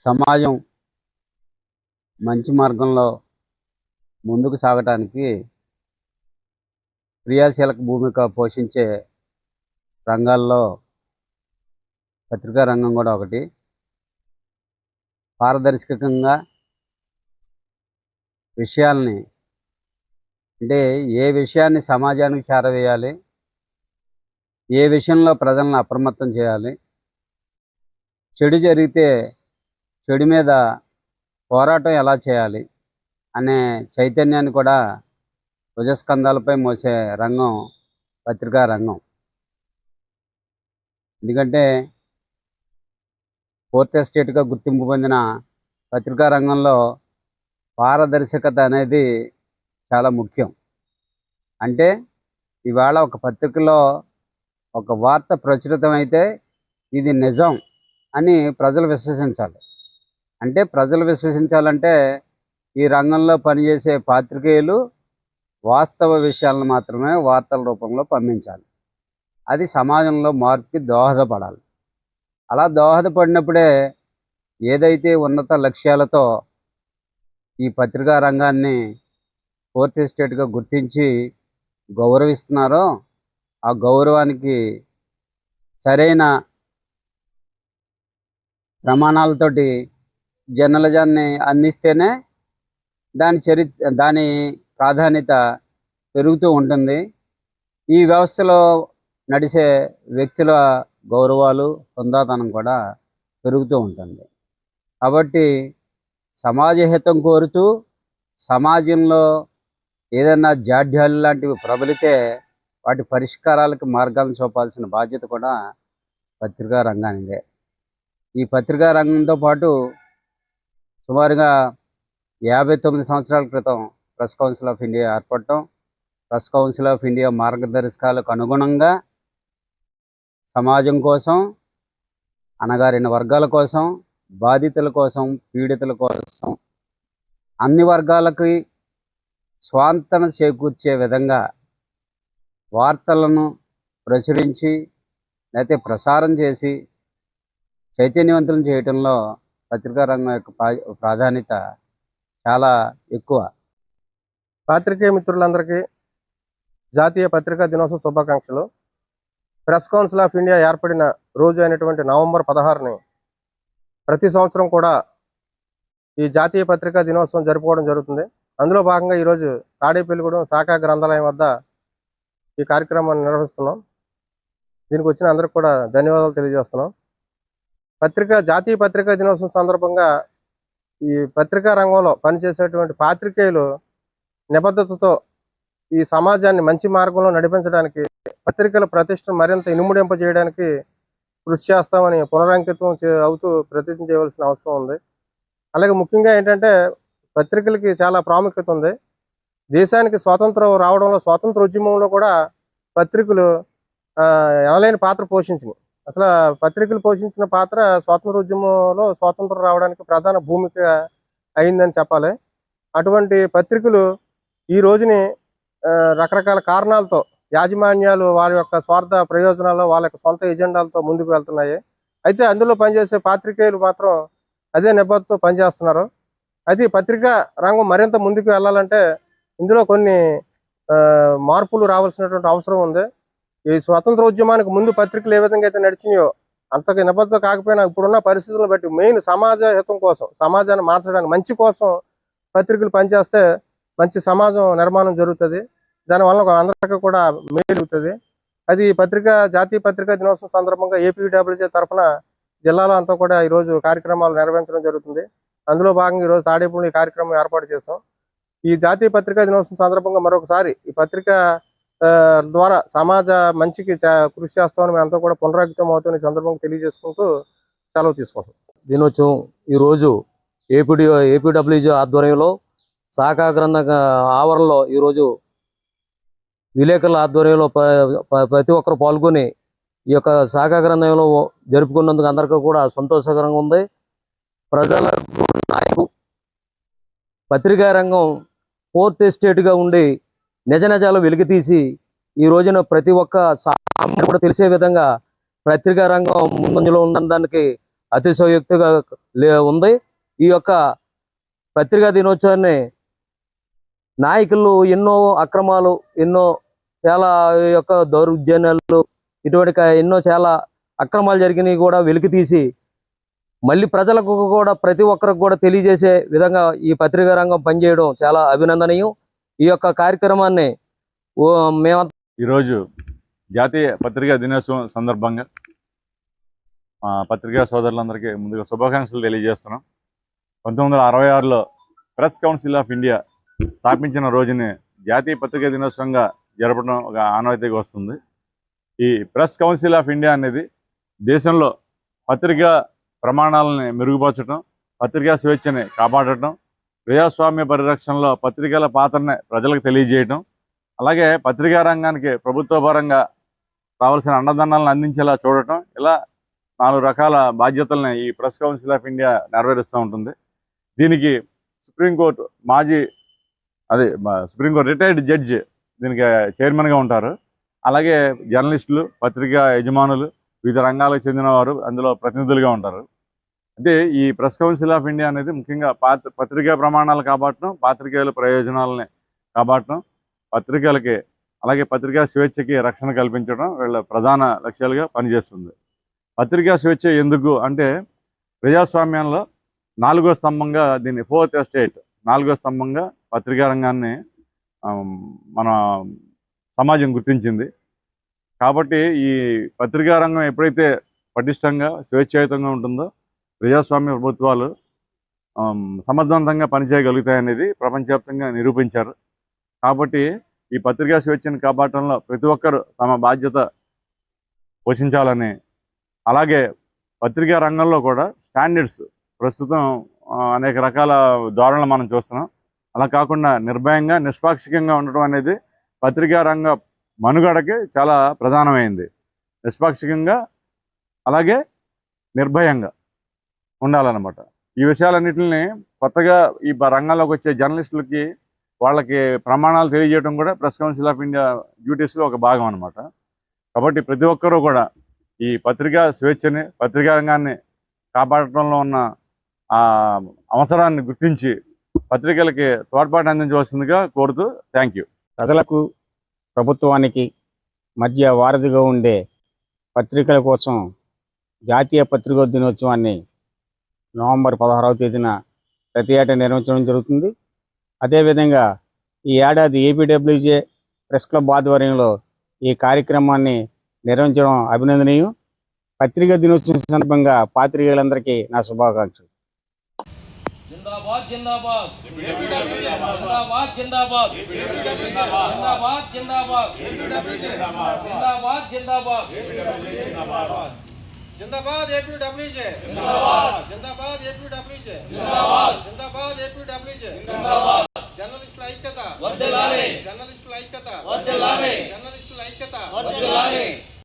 సమాజం మంచి మార్గంలో ముందుకు సాగటానికి క్రియాశీలక భూమిక పోషించే రంగాల్లో పత్రికా రంగం కూడా ఒకటి. పారదర్శకంగా విషయాల్ని అంటే ఏ విషయాన్ని సమాజానికి చేరవేయాలి ఏ విషయంలో ప్రజలను అప్రమత్తం చేయాలి చెడు జరిగితే చెడు మీద పోరాటం ఎలా చేయాలి అనే చైతన్యాన్ని కూడా భుజస్కంధాలపై మోసే రంగం పత్రికా రంగం. ఎందుకంటే ఫోర్త్ ఎస్టేట్గా గుర్తింపు పొందిన పత్రికా రంగంలో పారదర్శకత అనేది చాలా ముఖ్యం. అంటే ఇవాళ ఒక పత్రికలో ఒక వార్త ప్రచురితమైతే ఇది నిజం అని ప్రజలు విశ్వసించాలి. అంటే ప్రజలు విశ్వసించాలంటే ఈ రంగంలో పనిచేసే పాత్రికేయులు వాస్తవ విషయాలను మాత్రమే వార్తల రూపంలో పంపించాలి. అది సమాజంలో మార్పుకి దోహదపడాలి. అలా దోహదపడినప్పుడే ఏదైతే ఉన్నత లక్ష్యాలతో ఈ పత్రికా రంగాన్ని ఫోర్త్ స్టేట్గా గుర్తించి గౌరవిస్తున్నారో ఆ గౌరవానికి సరైన ప్రమాణాలతోటి జర్నలిజాన్ని అందిస్తేనే దాని చరి దాని ప్రాధాన్యత పెరుగుతూ ఉంటుంది. ఈ వ్యవస్థలో నడిచే వ్యక్తుల గౌరవాలు హుందాతనం కూడా పెరుగుతూ ఉంటుంది. కాబట్టి సమాజ హితం కోరుతూ సమాజంలో ఏదైనా జాడ్యాలు లాంటివి ప్రబలితే వాటి పరిష్కారాలకు మార్గాలను చూపాల్సిన బాధ్యత కూడా పత్రికా రంగానిదే. ఈ పత్రికా రంగంతో పాటు సుమారుగా యాభై తొమ్మిది సంవత్సరాల క్రితం ప్రెస్ కౌన్సిల్ ఆఫ్ ఇండియా ఏర్పడటం ప్రెస్ కౌన్సిల్ ఆఫ్ ఇండియా మార్గదర్శకాలకు అనుగుణంగా సమాజం కోసం అణగారిన వర్గాల కోసం బాధితుల కోసం పీడితుల కోసం అన్ని వర్గాలకి స్వాంతన చేకూర్చే విధంగా వార్తలను ప్రచురించి లేకపోతే ప్రసారం చేసి చైతన్యవంతులను చేయటంలో పత్రికా రంగం యొక్క ప్రాధాన్యత చాలా ఎక్కువ. పాత్రికేయ మిత్రులందరికీ జాతీయ పత్రికా దినోత్సవ శుభాకాంక్షలు. ప్రెస్ కౌన్సిల్ ఆఫ్ ఇండియా ఏర్పడిన రోజు అయినటువంటి నవంబర్ పదహారుని ప్రతి సంవత్సరం కూడా ఈ జాతీయ పత్రికా దినోత్సవం జరుపుకోవడం జరుగుతుంది. అందులో భాగంగా ఈరోజు తాడేపల్లిగూడెం శాఖ గ్రంథాలయం వద్ద ఈ కార్యక్రమాన్ని నిర్వహిస్తున్నాం. దీనికి వచ్చిన అందరికి కూడా ధన్యవాదాలు తెలియజేస్తున్నాం. పత్రికా జాతీయ పత్రికా దినోత్సవం సందర్భంగా ఈ పత్రికా రంగంలో పనిచేసేటువంటి పాత్రికేయులు నిబద్ధతతో ఈ సమాజాన్ని మంచి మార్గంలో నడిపించడానికి పత్రికల ప్రతిష్టను మరింత ఇనుముడింప చేయడానికి కృషి చేస్తామని పునరంకితం చే- అవుతూ ప్రతిజ్ఞ చేయవలసిన అవసరం ఉంది. అలాగే ముఖ్యంగా ఏంటంటే పత్రికలకి చాలా ప్రాముఖ్యత ఉంది. దేశానికి స్వాతంత్రం రావడంలో స్వాతంత్ర ఉద్యమంలో కూడా పత్రికలు ఎనలేని పాత్ర పోషించినాయి. అసలు పత్రికలు పోషించిన పాత్ర స్వాతంత్ర ఉద్యమంలో స్వాతంత్రం రావడానికి ప్రధాన భూమిక అయిందని చెప్పాలి. అటువంటి పత్రికలు ఈ రోజుని రకరకాల కారణాలతో యాజమాన్యాలు వారి యొక్క స్వార్థ ప్రయోజనాలు వాళ్ళ యొక్క సొంత ఎజెండాలతో ముందుకు వెళ్తున్నాయి. అయితే అందులో పనిచేసే పాత్రికేయులు మాత్రం అదే నిబద్ధతో పనిచేస్తున్నారు. అయితే ఈ పత్రికా రంగం మరింత ముందుకు వెళ్ళాలంటే ఇందులో కొన్ని మార్పులు రావాల్సినటువంటి అవసరం ఉంది. ఈ స్వాతంత్ర ఉద్యమానికి ముందు పత్రికలు ఏ విధంగా అయితే నడిచినాయో అంతగా నిబద్ధత కాకపోయినా ఇప్పుడున్న పరిస్థితులను బట్టి మెయిన్ సమాజ హితం కోసం సమాజాన్ని మార్చడానికి మంచి కోసం పత్రికలు పనిచేస్తే మంచి సమాజం నిర్మాణం జరుగుతుంది. దానివల్ల అందరికీ కూడా మేలుగుతుంది అది ఈ పత్రిక జాతీయ పత్రికా దినోత్సవం సందర్భంగా ఏపీడబ్ల్యూజే తరఫున జిల్లాలో అంతా కూడా ఈ రోజు కార్యక్రమాలు నిర్వహించడం జరుగుతుంది. అందులో భాగంగా ఈ రోజు తాడేపల్లి ఈ కార్యక్రమం ఏర్పాటు చేసాం ఈ జాతీయ పత్రికా దినోత్సవం సందర్భంగా మరొకసారి ఈ పత్రిక ద్వారా సమాజ మంచికి కృషి చేస్తామని మేమంతా అంతా కూడా పునరాగితం అవుతున్న సందర్భంగా తెలియజేసుకుంటూ సెలవు తీసుకుంటాం దినోత్సవం ఈరోజు ఏపీడి ఏపీడబ్ల్యూజీ ఆధ్వర్యంలో శాఖా గ్రంథ ఆవరణలో ఈరోజు విలేకరుల ఆధ్వర్యంలో ప్రతి ఒక్కరు పాల్గొని ఈ యొక్క శాఖా గ్రంథంలో జరుపుకున్నందుకు అందరికీ కూడా సంతోషకరంగా ఉంది. ప్రజలకు నాయకు పత్రికా రంగం ఫోర్త్ ఎస్టేట్గా ఉండి నిజ నిజాలు వెలికితీసి ఈ రోజున ప్రతి ఒక్క సామాన్యుడు కూడా తెలిసే విధంగా పత్రికా రంగం ముందంజలో ఉన్న దానికి అతిశయోక్తిగా లే ఉంది. ఈ యొక్క పత్రికా దినోత్సవాన్ని నాయకులు ఎన్నో అక్రమాలు ఎన్నో చాలా ఈ యొక్క దౌర్జన్యాలు ఇటువంటి ఎన్నో చాలా అక్రమాలు జరిగినవి కూడా వెలికి తీసి మళ్ళీ ప్రజలకు కూడా ప్రతి ఒక్కరికి కూడా తెలియజేసే విధంగా ఈ పత్రికా రంగం పనిచేయడం చాలా అభినందనీయం. ఈ యొక్క కార్యక్రమాన్ని మేము ఈరోజు జాతీయ పత్రికా దినోత్సవం సందర్భంగా మా పత్రికా సోదరులందరికీ ముందుగా శుభాకాంక్షలు తెలియజేస్తున్నాం. పంతొమ్మిది వందల అరవై ఆరులో ప్రెస్ కౌన్సిల్ ఆఫ్ ఇండియా స్థాపించిన రోజుని జాతీయ పత్రికా దినోత్సవంగా జరపడం ఒక ఆనవాయితీగా వస్తుంది. ఈ ప్రెస్ కౌన్సిల్ ఆఫ్ ఇండియా అనేది దేశంలో పత్రికా ప్రమాణాలని మెరుగుపరచడం పత్రికా స్వేచ్ఛని కాపాడటం ప్రజాస్వామ్య పరిరక్షణలో పత్రికల పాత్రనే ప్రజలకు తెలియజేయటం. అలాగే పత్రికా రంగానికి ప్రభుత్వ పరంగా రావాల్సిన అండదండాలను అందించేలా చూడటం. ఇలా నాలుగు రకాల బాధ్యతల్ని ఈ ప్రెస్ కౌన్సిల్ ఆఫ్ ఇండియా నెరవేరుస్తూ ఉంటుంది. దీనికి సుప్రీంకోర్టు మాజీ అదే సుప్రీంకోర్టు రిటైర్డ్ జడ్జి దీనికి చైర్మన్గా ఉంటారు. అలాగే జర్నలిస్టులు పత్రికా యజమానులు వివిధ రంగాలకు చెందిన వారు అందులో ప్రతినిధులుగా ఉంటారు. అంటే ఈ ప్రెస్ కౌన్సిల్ ఆఫ్ ఇండియా అనేది ముఖ్యంగా పాత్ర పత్రికా ప్రమాణాలు కాపాడటం పాత్రికేయుల ప్రయోజనాలని కాపాడటం పత్రికలకి అలాగే పత్రికా స్వేచ్ఛకి రక్షణ కల్పించడం వీళ్ళ ప్రధాన లక్ష్యాలుగా పనిచేస్తుంది. పత్రికా స్వేచ్ఛ ఎందుకు అంటే ప్రజాస్వామ్యంలో నాలుగో స్తంభంగా దీన్ని ఫోర్త్ ఎస్టేట్ నాలుగో స్తంభంగా పత్రికా రంగాన్ని మన సమాజం గుర్తించింది. కాబట్టి ఈ పత్రికా రంగం ఎప్పుడైతే పటిష్టంగా స్వేచ్ఛాయుతంగా ఉంటుందో ప్రజాస్వామ్య ప్రభుత్వాలు సమర్థవంతంగా పనిచేయగలుగుతాయనేది ప్రపంచవ్యాప్తంగా నిరూపించారు. కాబట్టి ఈ పత్రికా స్వేచ్ఛను కాపాడటంలో ప్రతి ఒక్కరు తమ బాధ్యత పోషించాలని అలాగే పత్రికా రంగంలో కూడా స్టాండర్డ్స్ ప్రస్తుతం అనేక రకాల ధోరణులు మనం చూస్తున్నాం. అలా కాకుండా నిర్భయంగా నిష్పాక్షికంగా ఉండటం అనేది పత్రికా రంగ మనుగడకి చాలా ప్రధానమైంది. నిష్పాక్షికంగా అలాగే నిర్భయంగా. ఉండాలన్నమాట. ఈ విషయాలన్నింటిని కొత్తగా ఈ రంగంలోకి వచ్చే జర్నలిస్టులకి వాళ్ళకి ప్రమాణాలు తెలియజేయడం కూడా ప్రెస్ కౌన్సిల్ ఆఫ్ ఇండియా డ్యూటీస్లో ఒక భాగం అనమాట కాబట్టి ప్రతి ఒక్కరూ కూడా ఈ పత్రికా స్వేచ్ఛని పత్రికా రంగాన్ని కాపాడటంలో ఉన్న ఆ అవసరాన్ని గుర్తించి పత్రికలకి తోడ్పాటు అందించవలసిందిగా కోరుతూ థ్యాంక్ యూ. ప్రజలకు ప్రభుత్వానికి మధ్య వారధిగా ఉండే పత్రికల కోసం జాతీయ పత్రికా దినోత్సవాన్ని నవంబర్ పదహారవ తేదీన ప్రతి ఏటా నిర్వహించడం జరుగుతుంది. అదేవిధంగా ఈ ఏడాది ఏపీడబ్ల్యూజే ప్రెస్ క్లబ్ ఆధ్వర్యంలో ఈ కార్యక్రమాన్ని నిర్వహించడం అభినందనీయం. పత్రికా దినోత్సవం సందర్భంగా పాత్రికేయులందరికీ నా శుభాకాంక్షలు. జిందాబాద్ జిందాబాద్. జిందాబాద్ జిందాబాద్. జిందాబాద్ జిందాబాద్. జిందాబాద్ జిందాబాద్. जिंदाबाद एपी डब्ल्यू जे जिंदाबाद जिंदाबाद एपी डब्ल्यू जे जिंदाबाद जिंदाबाद एपी डब्ल्यू जे जिंदाबाद జర్నలిస్టుల ఐక్యత. వర్ధిల్లాలి జర్నలిస్టుల ఐక్యత. వర్ధిల్లాలి జర్నలిస్టుల ఐక్యత. వర్ధిల్లాలి